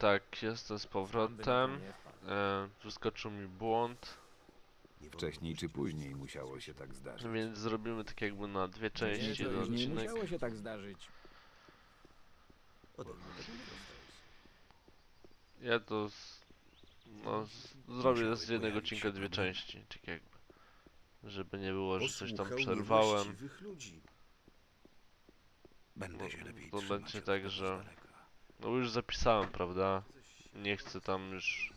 tak, jestem z powrotem. E, wyskoczył mi błąd, Wcześniej czy później musiało się tak zdarzyć. więc zrobimy tak jakby na dwie części ten Nie odcinek. musiało się tak zdarzyć. Ja to z, no, z, zrobię z jednego odcinka dwie części, tak jakby. Żeby nie było, że coś tam przerwałem. Będę się lepiej to trzymać będzie od tak, że-. No już zapisałem, prawda? Nie chcę tam już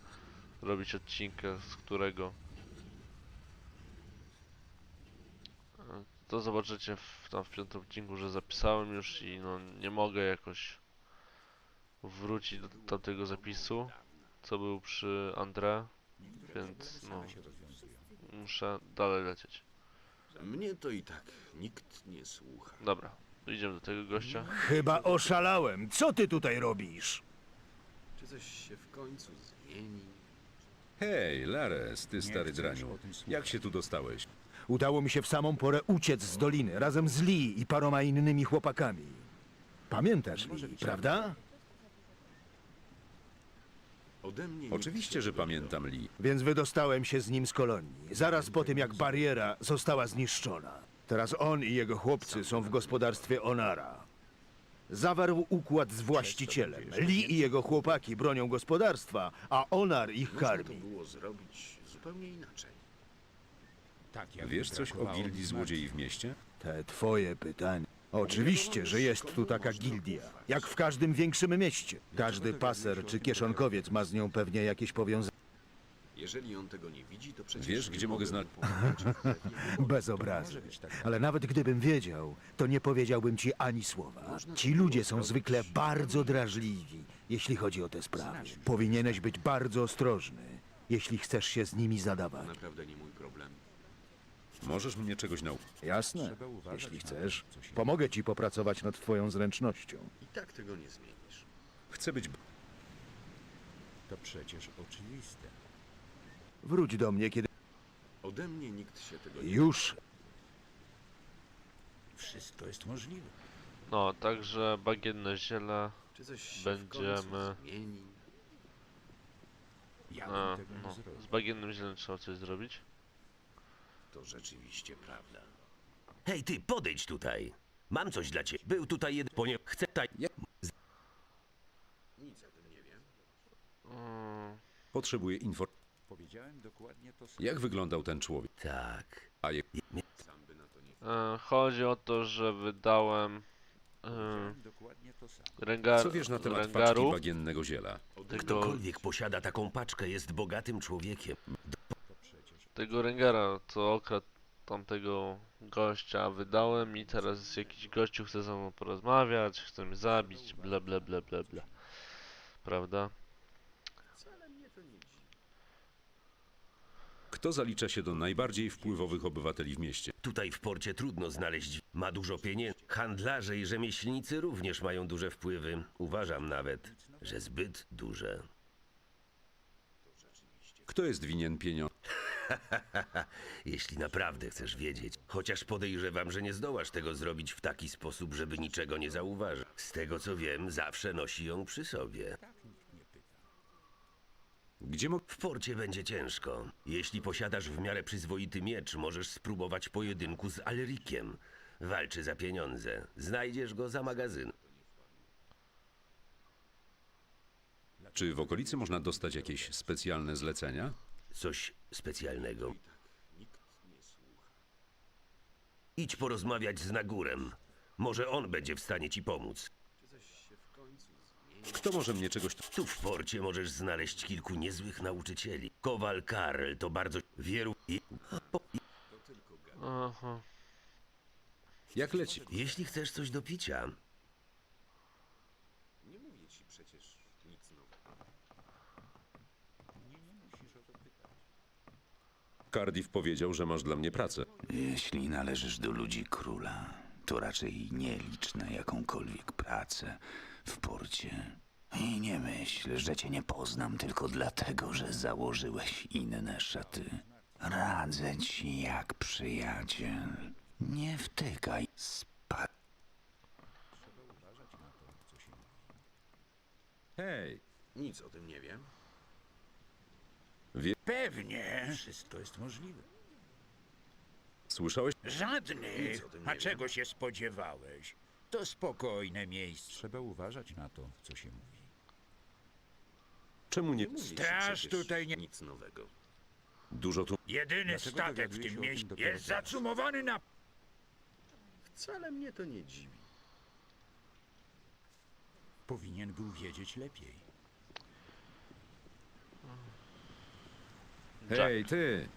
robić odcinka, z którego. To zobaczycie w, tam w piątym odcinku, że zapisałem już i no nie mogę jakoś wrócić do tamtego zapisu, co był przy André, więc no muszę dalej lecieć. Mnie to i tak nikt nie słucha. Dobra, idziemy do tego gościa. Chyba oszalałem. Co ty tutaj robisz? Czy coś się w końcu zmieni? Hej, Lares, ty stary draniu. Jak się tu dostałeś? Udało mi się w samą porę uciec z doliny razem z Lee i paroma innymi chłopakami. Pamiętasz Lee, prawda? Ode mnie nikt Oczywiście, się że pamiętam Lee. Więc wydostałem się z nim z kolonii, zaraz po tym jak bariera została zniszczona. Teraz on i jego chłopcy są w gospodarstwie Onara. Zawarł układ z właścicielem. Lee i jego chłopaki bronią gospodarstwa, a Onar ich Można to karmi. było zrobić zupełnie inaczej. Wiesz coś o gildii złodziei w mieście? Te twoje pytania. Oczywiście, że jest tu taka gildia, jak w każdym większym mieście. Każdy paser czy kieszonkowiec ma z nią pewnie jakieś powiązanie. Jeżeli on tego nie widzi, to przecież Wiesz, nie gdzie mogę znaleźć... Bez obrazy. Ale nawet gdybym wiedział, to nie powiedziałbym ci ani słowa. Ci ludzie są zwykle bardzo drażliwi, jeśli chodzi o te sprawy. Powinieneś być bardzo ostrożny, jeśli chcesz się z nimi zadawać. Naprawdę nie mój problem. Możesz mnie czegoś nauczyć? Jasne, jeśli chcesz. Pomogę ci popracować nad twoją zręcznością. I tak tego nie zmienisz. Chcę być... To przecież oczywiste. Wróć do mnie, kiedy Ode mnie nikt się tego nie już Wszystko jest możliwe. No, także bagienne ziele. Czy coś się w Będziemy- zmieni? Ja A, tego no, nie zrobił. z bagiennym zielem trzeba coś zrobić. To rzeczywiście prawda. Hej, ty, podejdź tutaj. Mam coś dla ciebie. Był tutaj jeden, ponieważ chcę tutaj... Nic o tym nie wiem. Mm, Potrzebuję informacji. Powiedziałem dokładnie to samo. Jak wyglądał ten człowiek? Tak. A je... Sam by na to nie e, chodzi o to, że wydałem e, Powiedziałem dokładnie to samo. rengar, Co wiesz na temat paczki rengaru. bagiennego ziela? Tego, Ktokolwiek posiada taką paczkę jest bogatym człowiekiem. tego rengara, co okradł tamtego gościa, wydałem i teraz jakiś gościu chce ze mną porozmawiać, chce mnie zabić, bla bla bla bla bla. Prawda? wcale mnie to nie dziwi. Kto zalicza się do najbardziej wpływowych obywateli w mieście? Tutaj w porcie trudno znaleźć. Ma dużo pieniędzy. Handlarze i rzemieślnicy również mają duże wpływy. Uważam nawet, że zbyt duże. Kto jest winien pieniądze? Jeśli naprawdę chcesz wiedzieć, chociaż podejrzewam, że nie zdołasz tego zrobić w taki sposób, żeby niczego nie zauważył. Z tego co wiem, zawsze nosi ją przy sobie. Gdzie mo... W porcie będzie ciężko. Jeśli posiadasz w miarę przyzwoity miecz, możesz spróbować pojedynku z Alrikiem. Walczy za pieniądze. Znajdziesz go za magazyn. Czy w okolicy można dostać jakieś specjalne zlecenia? Coś specjalnego. I nikt nie słucha. Idź porozmawiać z Nagurem. Może on będzie w stanie ci pomóc. Czy coś się w końcu zmieni? Kto może mnie czegoś... Tu w porcie możesz znaleźć kilku niezłych nauczycieli. Kowal Karl to bardzo wieru i... Aha. Jak leci? Jeśli chcesz coś do picia, Nie mówię ci przecież nic nowego. Cardiff powiedział, że masz dla mnie pracę. Jeśli należysz do ludzi króla, to raczej nie licz na jakąkolwiek pracę w porcie. I nie myśl, że cię nie poznam tylko dlatego, że założyłeś inne szaty. Radzę ci jak przyjaciel. Nie wtykaj spa... Hej, Nic o tym nie wiem. Pewnie. Wszystko jest możliwe. Słyszałeś? Żadnych. Nic o tym nie A wiem. czego się spodziewałeś? To spokojne miejsce. Trzeba uważać na to, co się mówi. Czemu nie? Mówi się Straż przecież tutaj nie- Nic nowego. Dużo tu. Jedyny Dlaczego statek w tym o tym mieście dopiero jest teraz? zacumowany na... Wcale mnie to nie dziwi. Powinien był wiedzieć lepiej. Hej, ty!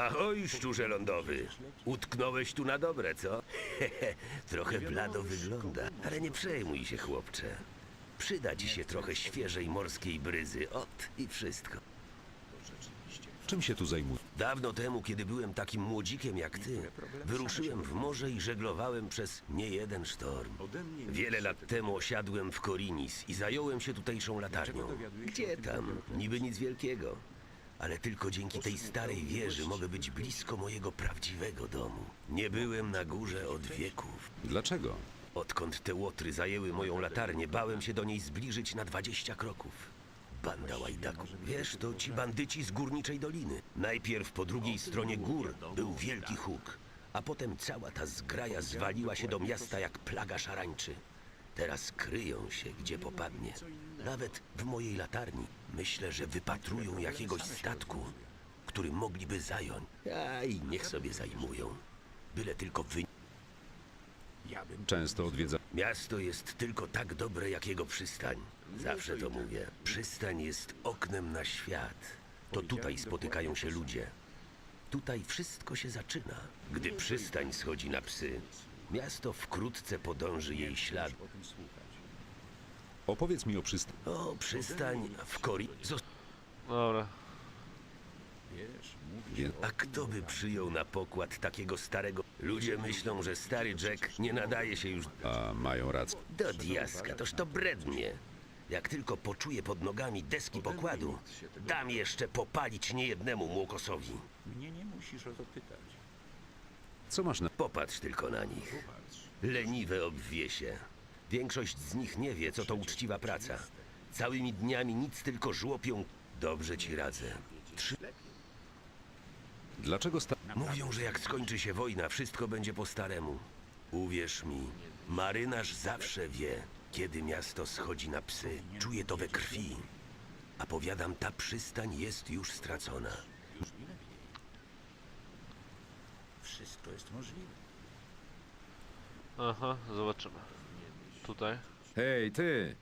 Ahoj, szczurze lądowy. Utknąłeś tu na dobre, co? trochę blado wygląda, ale nie przejmuj się, chłopcze. Przyda ci się trochę świeżej morskiej bryzy. Ot i wszystko. Czym się tu zajmujesz? Dawno temu, kiedy byłem takim młodzikiem jak ty, wyruszyłem w morze i żeglowałem przez niejeden sztorm. Wiele lat temu osiadłem w Korinis i zająłem się tutejszą latarnią. Gdzie tam? Niby nic wielkiego. Ale tylko dzięki tej starej wieży mogę być blisko mojego prawdziwego domu. Nie byłem na górze od wieków. Dlaczego? Odkąd te łotry zajęły moją latarnię, bałem się do niej zbliżyć na 20 kroków. Banda łajdaków. Wiesz, to ci bandyci z górniczej doliny. Najpierw po drugiej stronie gór był wielki huk, a potem cała ta zgraja zwaliła się do miasta jak plaga szarańczy. Teraz kryją się, gdzie popadnie. Nawet w mojej latarni. Myślę, że wypatrują jakiegoś statku, który mogliby zająć. A i niech sobie zajmują. Byle tylko wy... Ja bym... Często odwiedza. Miasto jest tylko tak dobre, jak jego przystań. Zawsze to mówię. Przystań jest oknem na świat. To tutaj spotykają się ludzie. Tutaj wszystko się zaczyna. Gdy przystań schodzi na psy, miasto wkrótce podąży jej ślad. Opowiedz mi o przystani. O, przystań w Kori... Zos- Dobra. A kto by przyjął na pokład takiego starego... Ludzie myślą, że stary Jack nie nadaje się już A mają rację. do diaska. Toż to brednie. Jak tylko poczuję pod nogami deski pokładu, dam jeszcze popalić niejednemu młokosowi. Mnie nie musisz o to pytać. Co masz na. Popatrz tylko na nich. Leniwe obwiesie. Większość z nich nie wie, co to uczciwa praca. Całymi dniami nic tylko żłopią. Dobrze ci radzę. Trzy... Dlaczego sta. Mówią, że jak skończy się wojna, wszystko będzie po staremu. Uwierz mi, marynarz zawsze wie, kiedy miasto schodzi na psy. Czuje to we krwi. A powiadam, ta przystań jest już stracona. Wszystko jest możliwe. Aha, zobaczymy. Tutaj. Hej, ty!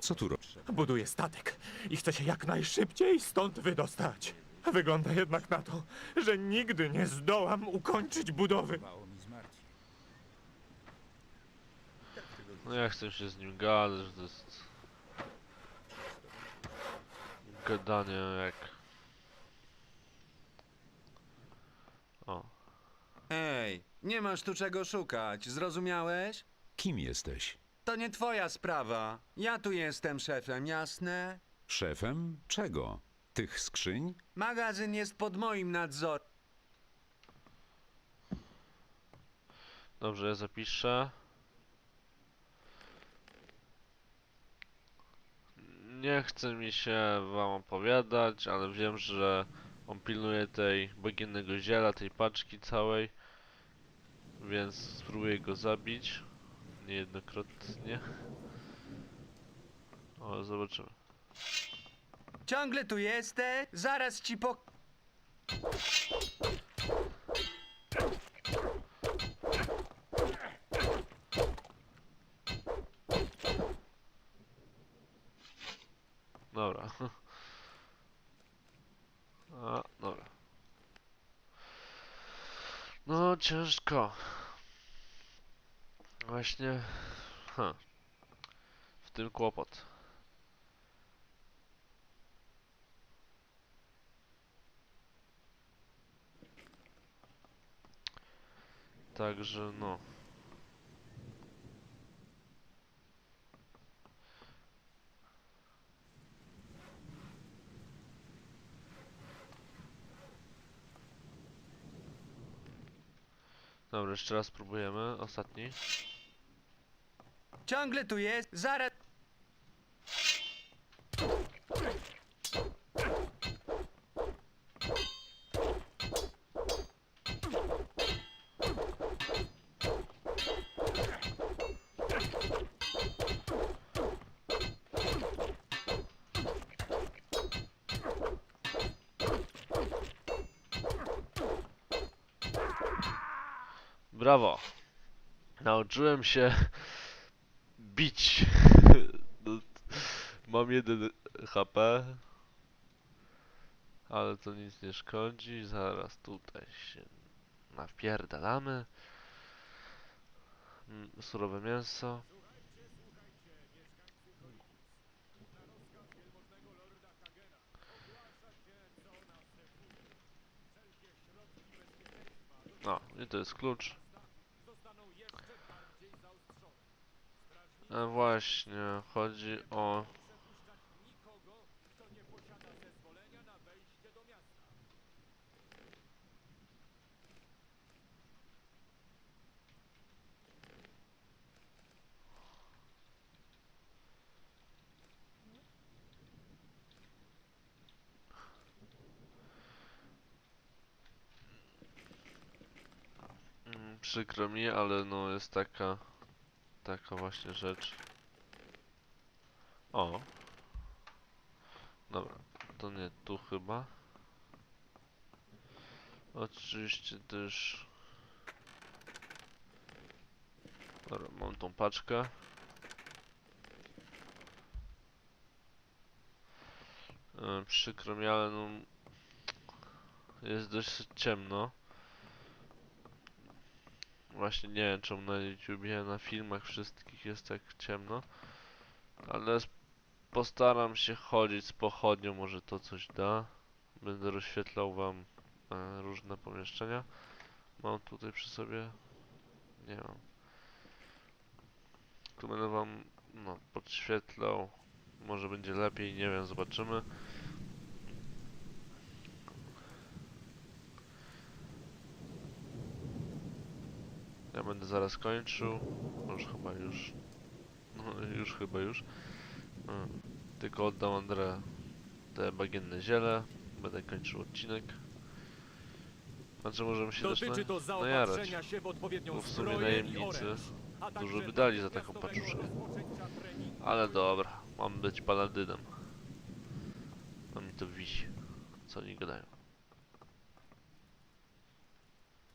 Co tu robisz? Buduję statek i chcę się jak najszybciej stąd wydostać. Wygląda jednak na to, że nigdy nie zdołam ukończyć budowy. Mało mi zmartwi. No ja chcę się z nim gadać, że to jest... Gadanie jak... O. Ej, nie masz tu czego szukać, zrozumiałeś? Kim jesteś? To nie twoja sprawa. Ja tu jestem szefem, jasne? Szefem? Czego? Tych skrzyń? Magazyn jest pod moim nadzorem. Dobrze, zapiszę. Nie chce mi się wam opowiadać, ale wiem, że on pilnuje tej bagiennego ziela, tej paczki całej. Więc spróbuję go zabić. Niejednokrotnie. O, zobaczymy. Ciągle tu jesteś? Zaraz ci po... Dobra. A, dobra. No, ciężko. Właśnie. Ha. W tym kłopot. Także no. Dobra, jeszcze raz spróbujemy. Ostatni. Ciągle tu jest? Zaraz... Brawo. Nauczyłem się bić. No, Mam jeden HP. Ale to nic nie szkodzi. Zaraz tutaj się napierdalamy. Mm, Surowe mięso. O, i to jest klucz. E, właśnie, chodzi o... Mm, Przykro mi, ale no jest taka... Taka właśnie rzecz. O. Dobra, to nie tu chyba. Oczywiście też... Dobra, mam tą paczkę. E, przykro mi, ale no... Jest dość ciemno. Właśnie nie wiem czemu na YouTubie, na filmach wszystkich jest tak ciemno. Ale postaram się chodzić z pochodnią, może to coś da. Będę rozświetlał wam e, różne pomieszczenia. Mam tutaj przy sobie... Nie mam. Tu będę wam no, podświetlał. Może będzie lepiej, nie wiem, zobaczymy. Ja będę zaraz kończył. Już chyba już. No, już chyba już. Mm. Tylko oddam Andrę te bagienne ziele. Będę kończył odcinek. Znaczy możemy się też Dotyczy to na, najarać. się w odpowiednią Bo w sumie najemnicy dużo by dali za taką paczuszkę. Ale dobra, mam być paladynem. No mi to wisi. Co oni gadają.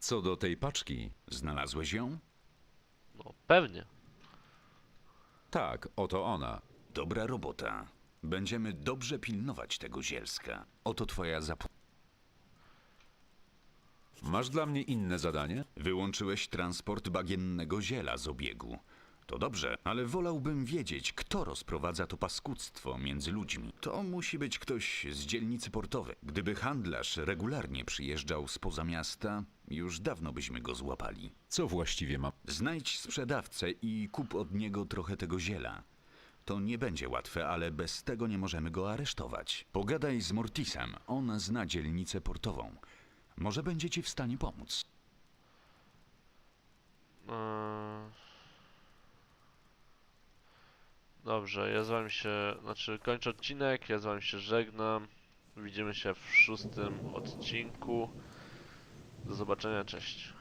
Co do tej paczki, Znalazłeś ją? No pewnie. tak, oto ona. Dobra robota. Będziemy dobrze pilnować tego zielska. Oto twoja zap... Masz dla mnie inne zadanie? Wyłączyłeś transport bagiennego ziela z obiegu. To dobrze, ale wolałbym wiedzieć, kto rozprowadza to paskudztwo między ludźmi. To musi być ktoś z dzielnicy portowej. Gdyby handlarz regularnie przyjeżdżał spoza miasta, już dawno byśmy go złapali. Co właściwie mam? Znajdź sprzedawcę i kup od niego trochę tego ziela. To nie będzie łatwe, ale bez tego nie możemy go aresztować. Pogadaj z Mortisem, on zna dzielnicę portową. Może będzie ci w stanie pomóc. Eee... Dobrze, ja z wami się, znaczy kończę odcinek, ja z wami się żegnam. Widzimy się w szóstym odcinku. Do zobaczenia, cześć.